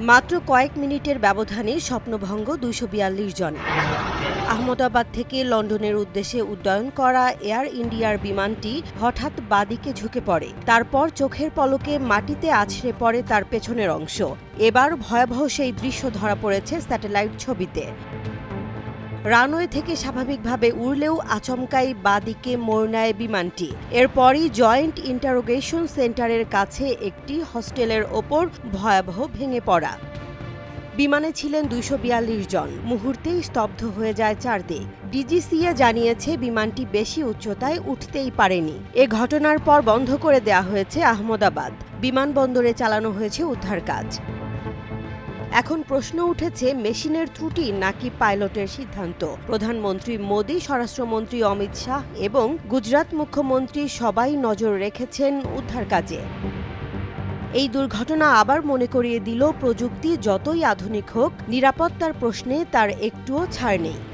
মাত্র কয়েক মিনিটের ব্যবধানে স্বপ্নভঙ্গ দুশো বিয়াল্লিশ জনে। আহমদাবাদ থেকে লন্ডনের উদ্দেশ্যে উড্ডয়ন করা এয়ার ইন্ডিয়ার বিমানটি হঠাৎ বাদিকে ঝুঁকে পড়ে। তারপর চোখের পলকে মাটিতে আছড়ে পড়ে তার পেছনের অংশ। এবার ভয়াবহ সেই দৃশ্য ধরা পড়েছে স্যাটেলাইট ছবিতে। রানওয়ে থেকে স্বাভাবিকভাবে উড়লেও আচমকাই বাদিকে মোড় নেয় বিমানটি। এরপরই জয়েন্ট ইন্টারোগেশন সেন্টারের কাছে একটি হস্টেলের ওপর ভয়াবহ ভেঙে পড়া। বিমানে ছিলেন দুইশো বিয়াল্লিশ জন। মুহূর্তেই স্তব্ধ হয়ে যায় চারদিক। ডিজিসিএ জানিয়েছে, বিমানটি বেশি উচ্চতায় উঠতেই পারেনি। এ ঘটনার পর বন্ধ করে দেয়া হয়েছে আহমদাবাদ। বিমানবন্দরে চালানো হয়েছে উদ্ধার কাজ। এখন প্রশ্ন উঠেছে, মেশিনের ত্রুটি নাকি পাইলটের সিদ্ধান্ত? প্রধানমন্ত্রী মোদী, স্বরাষ্ট্রমন্ত্রী অমিত শাহ এবং গুজরাট মুখ্যমন্ত্রী সবাই নজর রেখেছেন উদ্ধার কাজে। এই দুর্ঘটনা আবার মনে করিয়ে দিল প্রযুক্তি, যতই আধুনিক হোক, নিরাপত্তার প্রশ্নে তার একটুও ছাড় নেই।